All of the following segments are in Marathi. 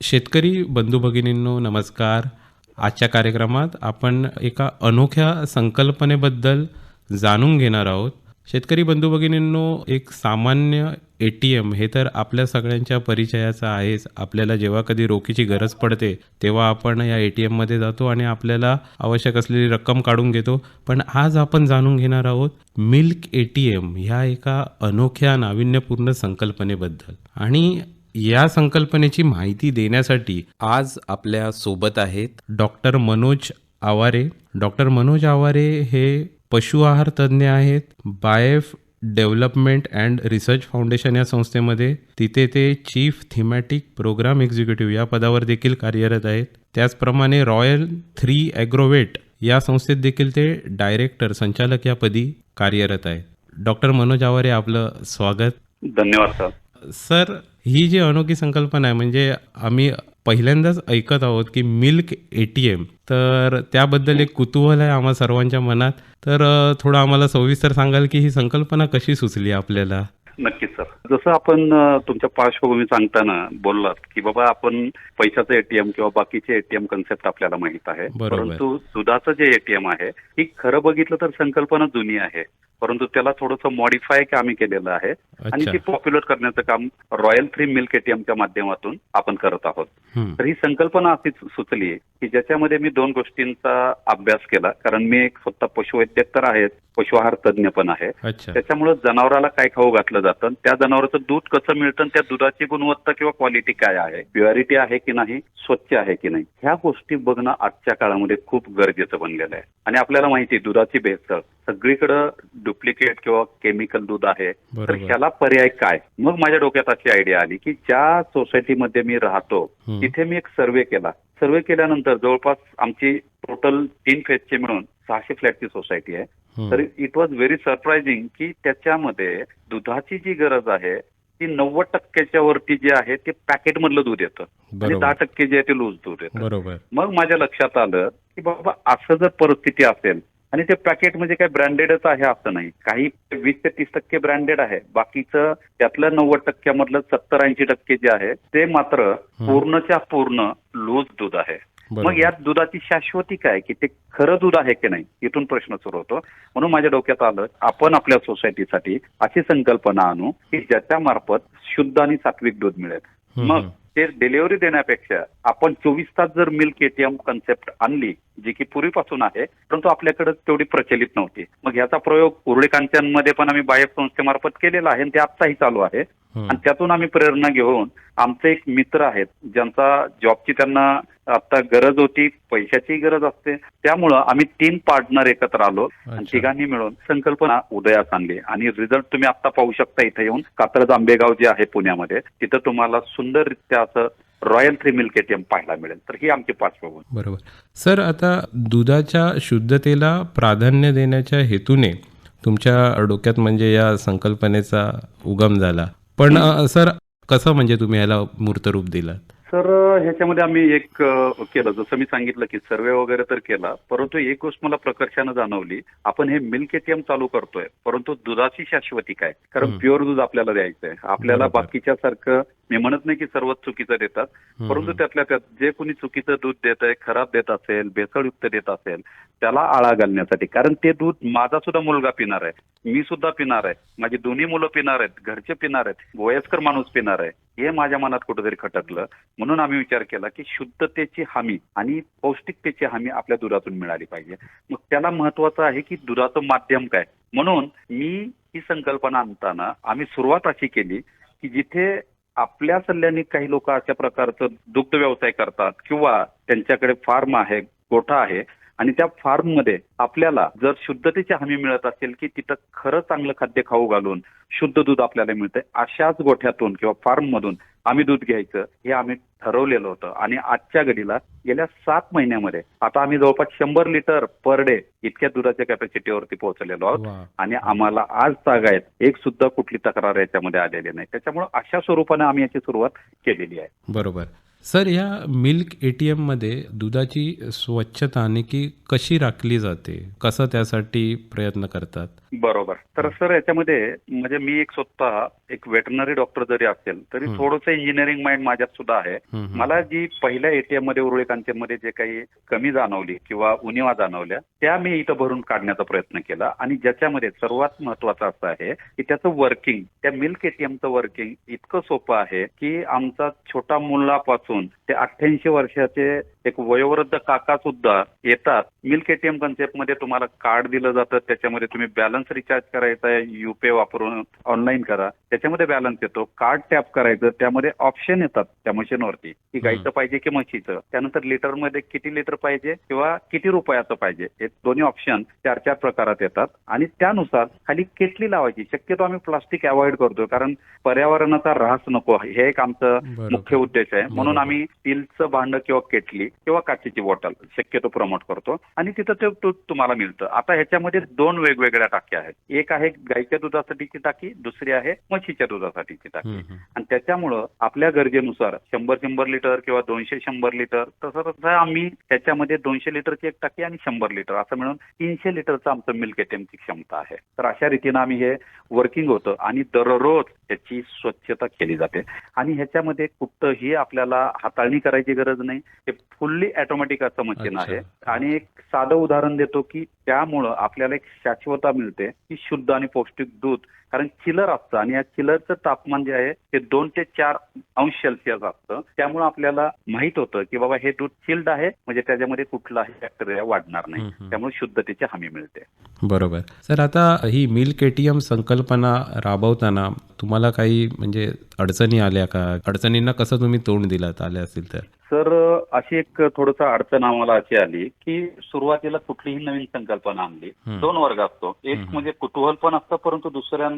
शेतकरी बंधू भगिनींनो नमस्कार. आजच्या कार्यक्रमात आपण एका अनोख्या संकल्पनेबद्दल जाणून घेणार आहोत. शेतकरी बंधू भगिनींनो एक सामान्य ए टी एम हे तर आपल्या सगळ्यांच्या परिचयाचं आहेच. आपल्याला जेव्हा कधी रोखीची गरज पडते तेव्हा आपण या ए टी एममध्ये जातो आणि आपल्याला आवश्यक असलेली रक्कम काढून घेतो. पण आज आपण जाणून घेणार आहोत मिल्क ए टी एम ह्या एका अनोख्या नाविन्यपूर्ण संकल्पनेबद्दल. आणि या संकल्पनेची माहिती देण्यासाठी आज आपल्यासोबत आहेत डॉक्टर मनोज आवारे. डॉक्टर मनोज आवारे हे पशु आहार तज्ज्ञ आहेत. BAIF development and research foundation या संस्थेमध्ये तिथे ते चीफ थिमॅटिक प्रोग्राम एक्झिक्युटिव्ह या पदावर देखील कार्यरत आहेत. त्याचप्रमाणे रॉयल थ्री ॲग्रोवेट या संस्थेत देखील ते डायरेक्टर संचालक या पदी कार्यरत आहेत. डॉक्टर मनोज आवारे आपलं स्वागत. धन्यवाद सर. सर ही जी अनोखी संकल्पना आहे म्हणजे आम्ही पहिल्यांदाच ऐकत आहोत की मिल्क ए टी एम तर त्याबद्दल एक कुतूहल आहे आम्हा सर्वांच्या मनात. तर थोडं आम्हाला सविस्तर सांगाल की ही संकल्पना कशी सुचली आपल्याला? नक्कीच सर. जसं आपण तुमच्या पार्श्वभूमी सांगताना बोललात की बाबा आपण पैशाचं एटीएम किंवा बाकीचे एटीएम कन्सेप्ट आपल्याला माहीत आहे. परंतु दुधाचं जे एटीएम आहे ही खरं बघितलं तर संकल्पना जुनी आहे. परंतु त्याला थोडंसं मॉडीफाय आम्ही केलेलं आहे आणि ती पॉप्युलर करण्याचं काम रॉयल थ्री मिल्क एटीएमच्या माध्यमातून आपण करत आहोत. तर ही संकल्पना अशीच सुचली की ज्याच्यामध्ये मी दोन गोष्टींचा अभ्यास केला. कारण मी एक स्वतः पशुवैद्यक तर आहेच पशु आहार तज्ज्ञ पण आहे. त्याच्यामुळे जनावराला काय खाऊ घातलं जातं. त्या जनावराचं दूध कसं मिळतं त्या दुधाची गुणवत्ता किंवा क्वालिटी काय आहे? प्युअरिटी आहे की नाही? स्वच्छ आहे की नाही? ह्या गोष्टी बघणं आजच्या काळामध्ये खूप गरजेचं बनलेलं आहे. आणि आपल्याला माहिती दुधाची भेसळ. सगळीकडं डुप्लिकेट किंवा केमिकल दूध आहे. तर ह्याला पर्याय काय? मग माझ्या डोक्यात अशी आयडिया आली की ज्या सोसायटीमध्ये मी राहतो. तिथे मी एक सर्वे केला. सर्वे केल्यानंतर जवळपास आमची टोटल तीन फेजची मिळून सहाशे फ्लॅटची सोसायटी आहे. तर इट वॉज व्हेरी सरप्राइझिंग की त्याच्यामध्ये दुधाची जी गरज आहे ती नव्वद टक्क्याच्या वरती जे आहे ते पॅकेट मधलं दूध येतं. आणि दहा बरोबर टक्के जे आहे ते लूज दूध येतं. मग माझ्या लक्षात आलं की बाबा असं जर परिस्थिती असेल आणि ते पॅकेट म्हणजे काय ब्रँडेडच आहे असं नाही. काही वीस ते तीस टक्के ब्रँडेड आहे. बाकीचं त्यातलं नव्वद टक्क्यामधलं सत्तर ऐंशी टक्के जे आहे ते मात्र पूर्णच्या पूर्ण लूज दूध आहे. मग यात दुधाची शाश्वती काय? की ते खरं दूध आहे की नाही? इथून प्रश्न सुरू होतो. म्हणून माझ्या डोक्यात आलं आपण आपल्या सोसायटीसाठी अशी संकल्पना आणू की ज्याच्या मार्फत शुद्ध आणि सात्विक दूध मिळेल. मग ते डिलिव्हरी देण्यापेक्षा आपण चोवीस तास जर मिल्क एटीएम कन्सेप्ट आणली जी की पूर्वीपासून आहे परंतु आपल्याकडे तेवढी प्रचलित नव्हती. मग याचा प्रयोग कांचनमध्ये पण आम्ही बायक संस्थेमार्फत केलेला आहे आणि ते आत्ताही चालू आहे. आणि त्यातून आम्ही प्रेरणा घेऊन आमचे एक मित्र आहेत ज्यांचा जॉबची त्यांना आता गरज होती पैशाची गरज असते. त्यामुळं आम्ही तीन पार्टनर एकत्र आलो आणि. तिघांनी मिळून संकल्पना उदयास आणली. आणि रिझल्ट तुम्ही आता पाहू शकता इथे येऊन. कात्रज आंबेगाव जे आहे पुण्यामध्ये तिथं तुम्हाला सुंदररित्या असं रॉयल थ्री मिल्क एटीएम पाहायला मिळेल. तर ही आमची पार्श्वभूमी. बरोबर. सर आता दुधाच्या शुद्धतेला प्राधान्य देण्याच्या हेतूने तुमच्या डोक्यात म्हणजे या संकल्पनेचा उगम झाला. पण सर कसं म्हणजे तुम्ही याला मूर्तरूप दिलात? सर ह्याच्यामध्ये आम्ही एक केलं. जसं मी सांगितलं की सर्वे वगैरे तर केला परंतु एक गोष्ट मला प्रकर्षानं जाणवली. आपण हे मिल्क एटीएम चालू करतोय परंतु दुधाची शाश्वती काय? कारण. प्युअर दूध आपल्याला द्यायचंय. आपल्याला. बाकीच्या सारखं मी म्हणत नाही की सर्वच चुकीचं देतात. परंतु त्यातल्या त्यात जे कोणी चुकीचं दूध देत आहे खराब देत असेल भेसळयुक्त देत असेल त्याला आळा घालण्यासाठी. कारण ते दूध माझा सुद्धा मुलगा पिणार आहे मी सुद्धा पिणार आहे माझी दोन्ही मुलं पिणार आहेत घरचे पिणार आहेत वयस्कर माणूस पिणार आहे हे माझ्या मनात कुठेतरी खटकलं. म्हणून आम्ही विचार केला की शुद्धतेची हमी आणि पौष्टिकतेची हमी आपल्या दुधातून मिळाली पाहिजे. मग त्याला महत्वाचं आहे की दुधाचं माध्यम काय? म्हणून मी ही संकल्पना आणताना आम्ही सुरुवात अशी केली की जिथे आपल्या सल्ल्याने काही लोक अशा प्रकारचं दुग्ध व्यवसाय करतात किंवा त्यांच्याकडे फार्म आहे गोठा आहे आणि त्या फार्ममध्ये आपल्याला जर शुद्धतेची हमी मिळत असेल की तिथं खरं चांगलं खाद्य खाऊ घालून शुद्ध दूध आपल्याला मिळतंय अशाच गोठ्यातून किंवा फार्म मधून आम्ही दूध घ्यायचं हे आम्ही ठरवलेलं होतं. आणि आजच्या घडीला गेल्या सात महिन्यामध्ये आता आम्ही जवळपास शंभर लिटर पर डे इतक्या दुधाच्या कॅपॅसिटीवरती पोहोचलेलो आहोत. आणि आम्हाला आज तागायत एक सुद्धा कुठली तक्रार याच्यामध्ये आलेली नाही. त्याच्यामुळे अशा स्वरूपाने आम्ही याची सुरुवात केलेली आहे. बरोबर. सर या मिल्क एटीएममध्ये दुधाची स्वच्छता आणि की कशी राखली जाते? कसं त्यासाठी प्रयत्न करतात? बरोबर. तर सर याच्यामध्ये म्हणजे मी एक स्वतः एक वेटरनरी डॉक्टर जरी असेल तरी. थोडंसं इंजिनिअरिंग माइंड माझ्यात सुद्धा आहे. मला जी पहिल्या एटीएममध्ये उर्वरित मध्ये जे काही कमी जाणवली किंवा उणिवा जाणवल्या त्या मी इथं भरून काढण्याचा प्रयत्न केला. आणि ज्याच्यामध्ये सर्वात महत्वाचं असं आहे की त्याचं वर्किंग त्या मिल्क एटीएमचं वर्किंग इतकं सोपं आहे की आमचा छोटा मुलापासून ते अठ्ठ्याऐंशी वर्षाचे एक वयोवृद्ध काका सुद्धा येतात. मिल्क एटीएम कन्सेप्टमध्ये तुम्हाला कार्ड दिलं जातं. त्याच्यामध्ये तुम्ही बॅलन्स रिचार्ज करायचा आहे. युपीआय वापरून ऑनलाईन करा. त्याच्यामध्ये बॅलन्स येतो. कार्ड टॅप करायचं. त्यामध्ये ऑप्शन येतात त्या मशीनवरती. की गाईचं पाहिजे की म्हशीचं. त्यानंतर लिटरमध्ये किती लिटर पाहिजे किंवा किती रुपयाचं पाहिजे. हे दोन्ही ऑप्शन चार चार प्रकारात येतात. आणि त्यानुसार खाली केटली लावायची. शक्यतो आम्ही प्लास्टिक अवॉइड करतो कारण पर्यावरणाचा ऱ्हास नको. हे एक आमचं. मुख्य उद्देश आहे. म्हणून. आम्ही स्टीलचं भांड किंवा केटली किंवा काचेची बॉटल शक्यतो प्रमोट करतो. आणि तिथं ते दूध तुम्हाला मिळतं. आता ह्याच्यामध्ये दोन वेगवेगळ्या टाक्या आहेत. एक आहे गाईच्या दुधासाठीची टाकी दुसरी आहे म्हशीच्या दुधासाठीची टाकी. आणि त्याच्यामुळं आपल्या गरजेनुसार शंभर शंभर लिटर किंवा दोनशे शंभर लिटर तसं तसं आम्ही त्याच्यामध्ये दोनशे लिटरची एक टाकी आणि शंभर लिटर असं मिळून तीनशे लिटरचं आमचं मिल्क एटीएमची क्षमता आहे. तर अशा रीतीनं आम्ही हे वर्किंग होतं आणि दररोज त्याची स्वच्छता केली जाते. आणि ह्याच्यामध्ये कुठंही आपल्याला हाताळणी करायची गरज नाही. हे फुल्ली ऑटोमॅटिक असं मशीन. आहे आणि एक साधं उदाहरण देतो की त्यामुळं आपल्याला एक शाश्वता मिळते की शुद्ध आणि पौष्टिक दूध कारण चिलर असतं. आणि या चिलरचं तापमान जे आहे ते दोन ते चार अंश सेल्सिअस असतं. त्यामुळे आपल्याला माहीत होतं की बाबा हे दूध चिल्ड आहे म्हणजे त्याच्यामध्ये कुठलाही बॅक्टेरिया वाढणार नाही. त्यामुळे शुद्धतेची हमी मिळते. बरोबर. सर आता ही मिल्क एटीएम संकल्पना राबवताना तुम्हाला काही म्हणजे अडचणी आल्या का? अडचणींना कसं तुम्ही तोंड दिलात आल्या असतील तर? सर अशी एक थोडस अडचण आम्हाला अशी आली की सुरुवातीला कुठलीही नवीन संकल्पना आणली. दोन वर्ग असतो. एक. म्हणजे कुतूहल पण असतं परंतु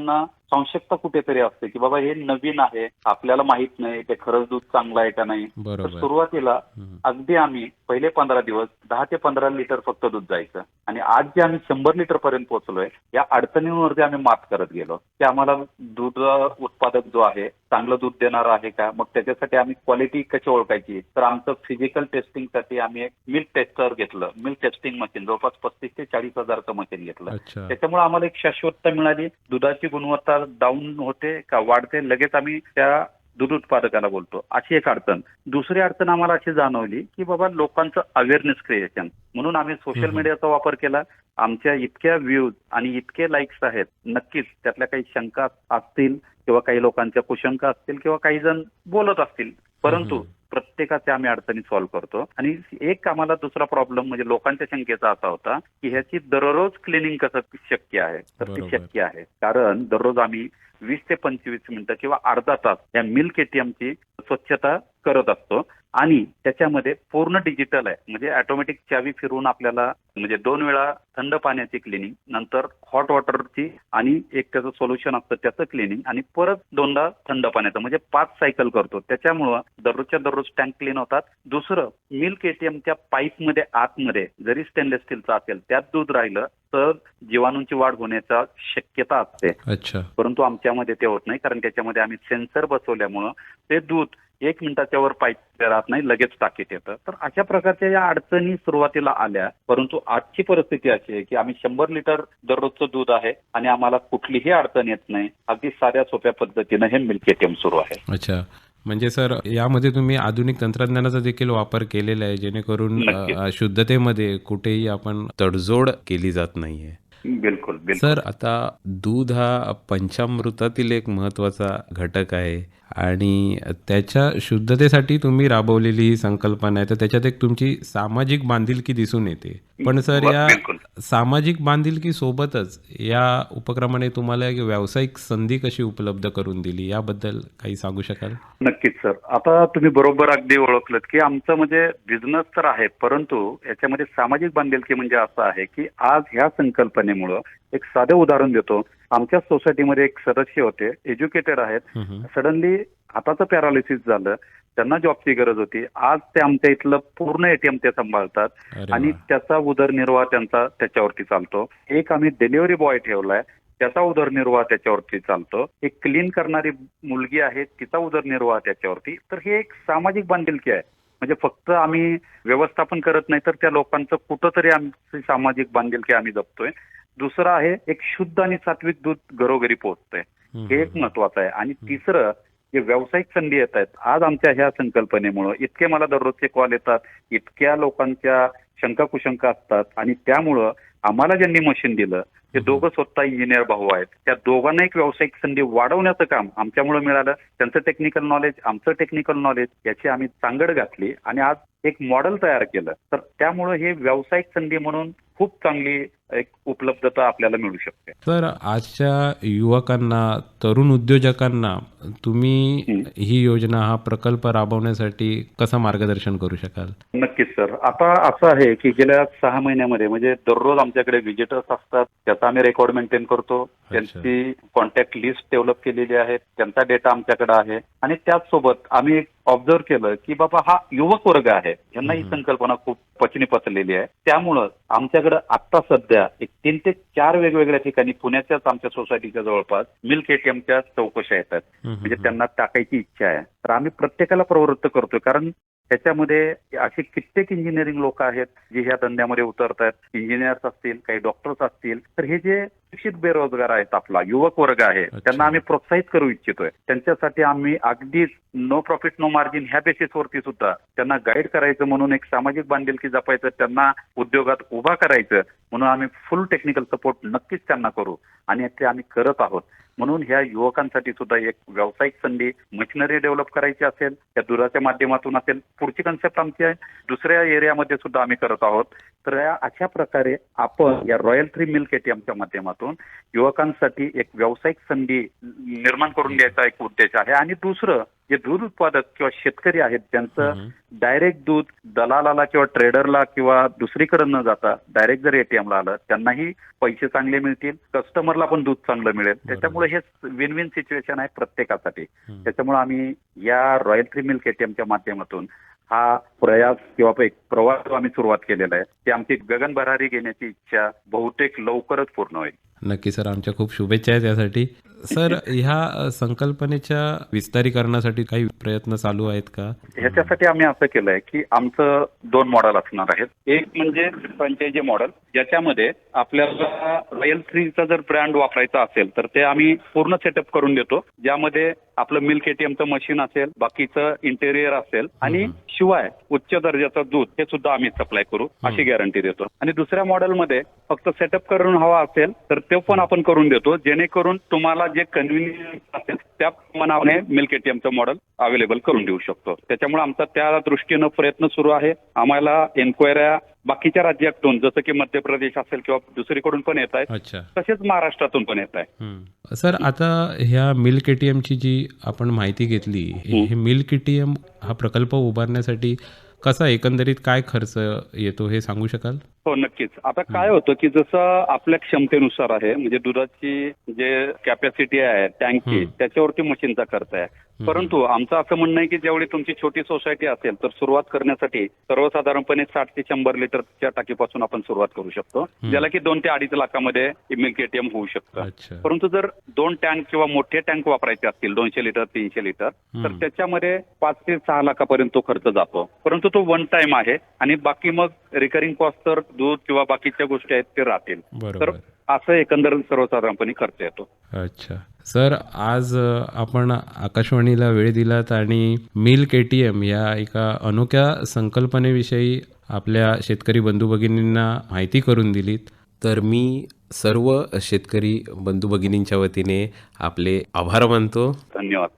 दुसऱ्यांना संशयता कुठेतरी असते की बाबा हे नवीन आहे आपल्याला माहीत नाही ते खरंच दूध चांगलं आहे का नाही? तर सुरुवातीला. अगदी आम्ही पहिले पंधरा दिवस दहा ते पंधरा लिटर फक्त दूध जायचं. आणि आज जे आम्ही शंभर लिटर पर्यंत पोहोचलोय या अडचणींवरती आम्ही मात करत गेलो. की आम्हाला दूध उत्पादक जो आहे चांगलं दूध देणार आहे का? मग त्याच्यासाठी आम्ही क्वालिटी कशी ओळखायची? तर आमचं फिजिकल टेस्टिंगसाठी आम्ही एक मिल्क टेस्टर घेतलं. मिल्क टेस्टिंग मशीन जवळपास पस्तीस ते चाळीस हजारचं मशीन घेतलं. त्याच्यामुळे आम्हाला एक शाश्वतता मिळाली. दुधाची गुणवत्ता डाऊन होते का वाढते लगेच आम्ही त्या दूध उत्पादकाला बोलतो. अशी एक अडचण. दुसरी अडचण आम्हाला अशी जाणवली की बाबा लोकांचं अवेअरनेस क्रिएशन म्हणून आम्ही सोशल. मीडियाचा वापर केला. आमच्या इतक्या व्ह्यूज आणि इतके लाईक्स आहेत नक्कीच त्यातल्या काही शंका असतील किंवा काही लोकांच्या कुशंका असतील किंवा काही जण बोलत असतील. परंतु. प्रत्येकाच्या आम्ही अडचणी सॉल्व्ह करतो. आणि एक आम्हाला दुसरा प्रॉब्लेम म्हणजे लोकांच्या शंकेचा असा होता की ह्याची दररोज क्लिनिंग कसं शक्य आहे? तर ती. शक्य आहे. कारण दररोज आम्ही वीस ते पंचवीस मिनिटं किंवा अर्धा तास या मिल्क एटीएमची स्वच्छता करत असतो. आणि त्याच्यामध्ये पूर्ण डिजिटल आहे. म्हणजे ऑटोमॅटिक चावी फिरवून आपल्याला म्हणजे दोन वेळा थंड पाण्याची क्लिनिंग नंतर हॉट वॉटरची आणि एक त्याचं सोल्युशन असतं त्याचं क्लिनिंग आणि परत दोनदा थंड पाण्याचं. म्हणजे पाच सायकल करतो. त्याच्यामुळं दररोजच्या दररोज टँक क्लीन होतात. दुसरं मिल्क एटीएमच्या पाईपमध्ये आतमध्ये जरी स्टेनलेस स्टीलचं असेल त्यात दूध राहिलं तर जीवाणूंची वाढ होण्याचा शक्यता असते. अच्छा. परंतु आमच्यामध्ये ते होत नाही. कारण त्याच्यामध्ये आम्ही सेन्सर बसवल्यामुळं ते दूध एक मिनिटाच्या वर पाईप राहत नाही लगेच टाकीत येतं. तर अशा प्रकारच्या या अडचणी सुरुवातीला आल्या परंतु आजची परिस्थिती अशी आहे की आम्ही शंभर लिटर दररोजचं दूध आहे आणि आम्हाला कुठलीही अडचण येत नाही. अगदी साध्या सोप्या पद्धतीनं हे मिल्क एटीएम सुरू आहे. अच्छा. म्हणजे सर यामध्ये तुम्ही आधुनिक तंत्रज्ञानाचा देखील वापर केलेला आहे जेणेकरून शुद्धतेमध्ये कुठेही आपण तडजोड केली जात नाहीये. बिलकुल बिलकुल. सर आता दूध हा पंचामृतातील एक महत्त्वाचा घटक आहे आणि त्याच्या शुद्धतेसाठी तुम्ही राबवलेली ही संकल्पना आहे. तर त्याच्यात एक तुमची सामाजिक बांधिलकी दिसून येते. पण सर या सामाजिक बांधिलकी सोबतच या उपक्रमाने तुम्हाला व्यावसायिक संधी कशी उपलब्ध करून दिली याबद्दल काही सांगू शकाल? नक्कीच सर. आता तुम्ही बरोबर अगदी ओळखलं की आमचं म्हणजे बिझनेस तर आहे परंतु याच्यामध्ये सामाजिक बांधिलकी म्हणजे असं आहे की आज ह्या संकल्पनेमुळं एक साधं उदाहरण देतो. आमच्या सोसायटीमध्ये एक सदस्य होते एज्युकेटेड आहेत. सडनली हाताचं पॅरालिसिस झालं. त्यांना जॉबची गरज होती. आज ते आमच्या इथलं पूर्ण एटीएम ते सांभाळतात. आणि. त्याचा उदरनिर्वाह त्यांचा त्याच्यावरती चालतो. एक आम्ही डिलिव्हरी बॉय ठेवलाय. त्याचा उदरनिर्वाह त्याच्यावरती चालतो. एक क्लीन करणारी मुलगी आहे तिचा उदरनिर्वाह त्याच्यावरती. तर हे एक सामाजिक बांधिलकी आहे. म्हणजे फक्त आम्ही व्यवस्थापन करत नाही तर त्या लोकांचं कुठंतरी आमची सामाजिक बांधिलकी आम्ही जपतोय. दुसरं आहे एक शुद्ध आणि सात्विक दूध घरोघरी पोहोचतंय. हे एक महत्वाचं आहे. आणि तिसरं जे व्यावसायिक संधी येत आहेत आज आमच्या ह्या संकल्पनेमुळं इतके मला दररोजचे कॉल येतात इतक्या लोकांच्या शंका कुशंका असतात आणि त्यामुळं आम्हाला ज्यांनी मशीन दिलं ते दोघं स्वतः इंजिनियर भाऊ आहेत. त्या दोघांना एक व्यावसायिक संधी वाढवण्याचं काम आमच्यामुळे मिळालं. त्यांचं टेक्निकल नॉलेज आमचं टेक्निकल नॉलेज याची आम्ही सांगड घातली आणि आज एक मॉडेल तयार केलं. तर त्यामुळं हे व्यावसायिक संधी म्हणून खूप चांगली एक उपलब्धता आपल्याला मिळू शकते. तर आजच्या युवकांना तरुण उद्योजकांना तुम्ही हं. योजना हा प्रकल्प राबवण्यासाठी कसं मार्गदर्शन करू शकाल? नक्कीच सर. आता असं आहे की गेल्या सहा महिन्यामध्ये म्हणजे दररोज आमच्याकडे व्हिजिटर्स असतात त्याचा आम्ही रेकॉर्ड मेंटेन करतो. त्यांची कॉन्टॅक्ट लिस्ट डेव्हलप केलेली आहे त्यांचा डेटा आमच्याकडे आहे. आणि त्याचसोबत आम्ही एक ऑब्झर्व केलं की बाबा हा युवक वर्ग आहे. यांना ही. संकल्पना खूप पचनी पचलेली आहे. त्यामुळं आमच्याकडे आता सध्या एक तीन ते चार वेगवेगळ्या ठिकाणी पुण्याच्याच आमच्या सोसायटीच्या जवळपास मिल्क एटीएमच्या चौकशा येतात. म्हणजे त्यांना टाकायची इच्छा आहे. तर आम्ही प्रत्येकाला प्रवृत्त करतोय. कारण त्याच्यामध्ये असे कित्येक इंजिनिअरिंग लोक आहेत जे ह्या धंद्यामध्ये उतरत आहेत इंजिनियर्स असतील काही डॉक्टर्स असतील. तर हे जे शिक्षित बेरोजगार आहेत आपला युवक वर्ग आहे त्यांना आम्ही प्रोत्साहित करू इच्छितोय. त्यांच्यासाठी आम्ही अगदीच नो प्रॉफिट नो मार्जिन ह्या बेसिसवरती सुद्धा त्यांना गाईड करायचं म्हणून एक सामाजिक बांधिलकी जपायचं त्यांना उद्योगात उभा करायचं म्हणून आम्ही फुल टेक्निकल सपोर्ट नक्कीच त्यांना करू. आणि ते आम्ही करत आहोत. म्हणून ह्या युवकांसाठी सुद्धा एक व्यावसायिक संधी मशिनरी डेव्हलप करायची असेल त्या दुधाच्या माध्यमातून असेल पुढची कन्सेप्ट आमची आहे. दुसऱ्या एरियामध्ये सुद्धा आम्ही करत आहोत. तर या अशा प्रकारे आपण या रॉयल थ्री मिल्क एटीएमच्या माध्यमातून युवकांसाठी एक व्यावसायिक संधी निर्माण करून द्यायचा एक उद्देश आहे. आणि दुसरं जे दूध उत्पादक किंवा शेतकरी आहेत त्यांचं. डायरेक्ट दूध दलालाला किंवा ट्रेडरला किंवा दुसरीकडे न जाता डायरेक्ट जर एटीएमला आलं त्यांनाही पैसे चांगले मिळतील कस्टमरला पण दूध चांगलं मिळेल त्याच्यामुळे हे विन विन सिच्युएशन आहे प्रत्येकासाठी. त्याच्यामुळे आम्ही या रॉयल थ्री मिल्क एटीएमच्या माध्यमातून हा प्रयास किंवा एक प्रवास जो आम्ही सुरुवात केलेला आहे ते आमची गगन भरारी घेण्याची इच्छा बहुतेक लवकरच पूर्ण होईल नक्की सर आमच्या खूप शुभेच्छा आहेत यासाठी. सर ह्या संकल्पनेच्या विस्तारीकरणासाठी काही प्रयत्न चालू आहेत का? ह्याच्यासाठी आम्ही असं केलंय की आमचं दोन मॉडेल असणार आहेत. एक म्हणजे फ्रँचायझी मॉडेल ज्याच्यामध्ये आपल्याला रॉयल थ्रीचा जर ब्रँड वापरायचा असेल तर ते आम्ही पूर्ण सेटअप करून देतो. ज्यामध्ये आपलं मिल्क एटीएमचं मशीन असेल बाकीचं इंटेरियर असेल आणि. शिवाय उच्च दर्जाचं दूध हे सुद्धा आम्ही सप्लाय करू अशी गॅरंटी देतो. आणि दुसऱ्या मॉडेलमध्ये फक्त सेटअप करून हवा असेल तर ते पण आपण करून देतो. जेणेकरून तुम्हाला जे कन्व्हिनियन्स असेल त्या मनाने मिल्क एटीएमचं मॉडेल अवेलेबल करून देऊ शकतो. त्याच्यामुळे आमचा त्या दृष्टीनं प्रयत्न सुरू आहे. आम्हाला एन्क्वायऱ्या बाकीच्या राज्यातून जसं की मध्य प्रदेश असेल किंवा दुसरीकडून पण येत आहेत तसेच महाराष्ट्रातून पण येत आहे. सर आता ह्या मिल्क एटीएमची जी आपण माहिती घेतली हे मिल्क एटीएम हा प्रकल्प उभारण्यासाठी कसा एकंदरीत काय खर्च येतो हे सांगू शकाल? हो नक्कीच. आता काय होतं की जसं आपल्या क्षमतेनुसार आहे म्हणजे दुधाची जे कॅपॅसिटी आहे टँकची. त्याच्यावरती मशीनचा खर्च आहे. परंतु आमचं असं म्हणणं आहे की जेवढी तुमची छोटी सोसायटी असेल तर सुरुवात करण्यासाठी सर्वसाधारणपणे साठ ते शंभर लिटरच्या टाकीपासून आपण सुरुवात करू शकतो. ज्याला की दोन ते अडीच लाखामध्ये मिल्क एटीएम होऊ शकतं. परंतु जर दोन टँक किंवा मोठे टँक वापरायचे असतील दोनशे लिटर तीनशे लिटर तर. त्याच्यामध्ये पाच ते सहा लाखापर्यंत तो खर्च जातो. परंतु तो वन टाइम आहे आणि बाकी मग रिकरिंग कॉस्ट तर दूध किंवा बाकीच्या गोष्टी आहेत ते राहतील. तर असं एकंदर सर्वसाधारणपणे खर्च येतो. अच्छा. सर आज आपण आकाशवाणीला वेळ दिलात आणि मिल्क ए टी एम या एका अनोख्या संकल्पनेविषयी आपल्या शेतकरी बंधू भगिनींना माहिती करून दिलीत. तर मी सर्व शेतकरी बंधू भगिनींच्या वतीने आपले आभार मानतो. धन्यवाद.